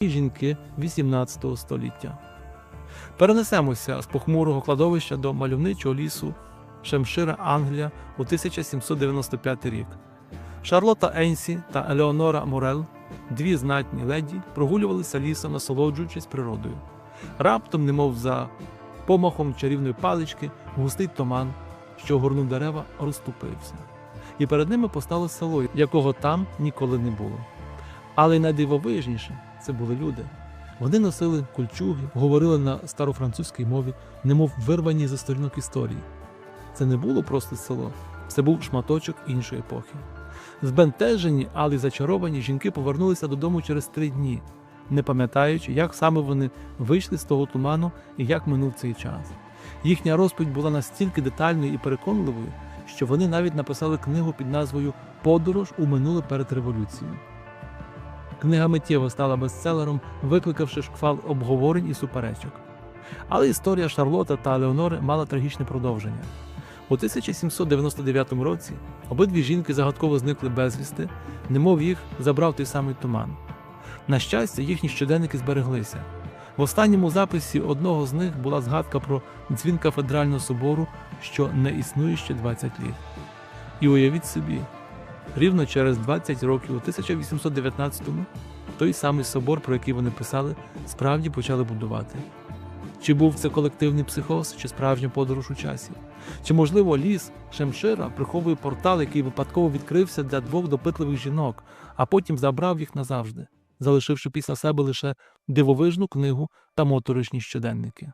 і жінки XVIII століття. Перенесемося з похмурого кладовища до мальовничого лісу Шемшира, Англія у 1795 рік. Шарлота Енсі та Елеонора Морел, дві знатні леді, прогулювалися лісом, насолоджуючись природою. Раптом, немов за помахом чарівної палички, густий туман, що огорнув дерева, розступився. І перед ними постало село, якого там ніколи не було. Але найдивовижніше це були люди. Вони носили кульчуги, говорили на старофранцузькій мові, немов вирвані зі сторінок історії. Це не було просто село, це був шматочок іншої епохи. Збентежені, але й зачаровані жінки повернулися додому через три дні, не пам'ятаючи, як саме вони вийшли з того туману і як минув цей час. Їхня розповідь була настільки детальною і переконливою, що вони навіть написали книгу під назвою Подорож у минуле перед революцією. Книга миттєво стала бестселером, викликавши шквал обговорень і суперечок. Але історія Шарлота та Леонори мала трагічне продовження. У 1799 році обидві жінки загадково зникли безвісти, немов їх забрав той самий туман. На щастя, їхні щоденники збереглися. В останньому записі одного з них була згадка про дзвін кафедрального собору, що не існує ще 20 літ. І уявіть собі, рівно через 20 років, у 1819-му, той самий собор, про який вони писали, справді почали будувати. Чи був це колективний психоз, чи справжня подорож у часі? Чи, можливо, ліс Шемшира приховує портал, який випадково відкрився для двох допитливих жінок, а потім забрав їх назавжди, залишивши після себе лише дивовижну книгу та моторошні щоденники?